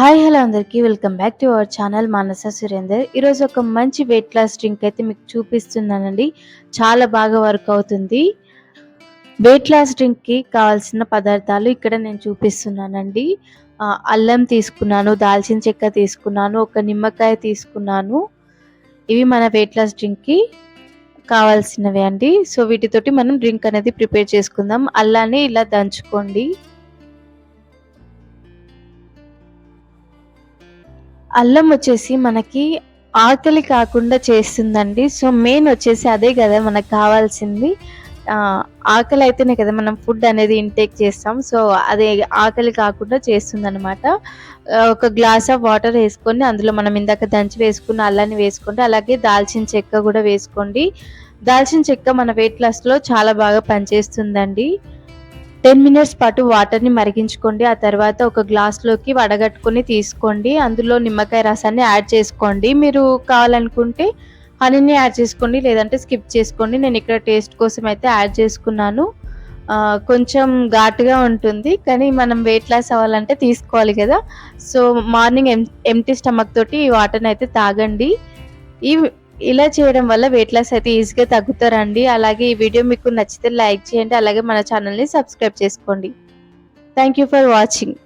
Hi hello అందరికీ. Welcome back to our channel Manasa Surender. ఈరోజు ఒక మంచి వెయిట్ లాస్ డ్రింక్ అయితే మీకు చూపిస్తున్నానండి. చాలా బాగా వర్క్ అవుతుంది. వెయిట్ లాస్ డ్రింక్కి కావాల్సిన పదార్థాలు ఇక్కడ నేను చూపిస్తున్నానండి. అల్లం తీసుకున్నాను దాల్చిన చెక్క తీసుకున్నాను ఒక నిమ్మకాయ తీసుకున్నాను. ఇవి మన వెయిట్ లాస్ డ్రింక్కి కావాల్సినవి అండి. సో వీటితోటి మనం డ్రింక్ అనేది ప్రిపేర్ చేసుకుందాం. అల్లాన్ని ఇలా దంచుకోండి. అల్లం వచ్చేసి మనకి ఆకలి కాకుండా చేస్తుందండి. సో మెయిన్ వచ్చేసి అదే కదా మనకు కావాల్సింది. ఆకలి అయితేనే కదా మనం ఫుడ్ అనేది ఇంటేక్ చేస్తాం. సో అదే ఆకలి కాకుండా చేస్తుందనమాట ఒక గ్లాస్ ఆఫ్ వాటర్ వేసుకొని అందులో మనం ఇందాక దంచి వేసుకున్న అల్లాన్ని వేసుకోండి. అలాగే దాల్చిన చెక్క కూడా వేసుకోండి. దాల్చిన చెక్క మన వెయిట్ లాస్లో చాలా బాగా పనిచేస్తుందండి. టెన్ మినిట్స్ పాటు వాటర్ని మరిగించుకోండి. ఆ తర్వాత ఒక గ్లాస్లోకి వడగట్టుకొని తీసుకోండి. అందులో నిమ్మకాయ రసాన్ని యాడ్ చేసుకోండి. మీరు కావాలనుకుంటే హనీని యాడ్ చేసుకోండి. లేదంటే స్కిప్ చేసుకోండి. నేను ఇక్కడ టేస్ట్ కోసం అయితే యాడ్ చేసుకున్నాను. కొంచెం ఘాటుగా ఉంటుంది. కానీ మనం వెయిట్ లాస్ అవ్వాలంటే తీసుకోవాలి కదా. సో మార్నింగ్ ఎం ఎంటీ స్టమక్ తోటి ఈ వాటర్ని అయితే తాగండి. ఈ ఇలా చేయడం వల్ల వెయిట్ లాస్ అయితే ఈజీగా తగ్గుతారండి. అలాగే ఈ వీడియో మీకు నచ్చితే లైక్ చేయండి. అలాగే మన ఛానల్ని సబ్స్క్రైబ్ చేసుకోండి. Thank you for watching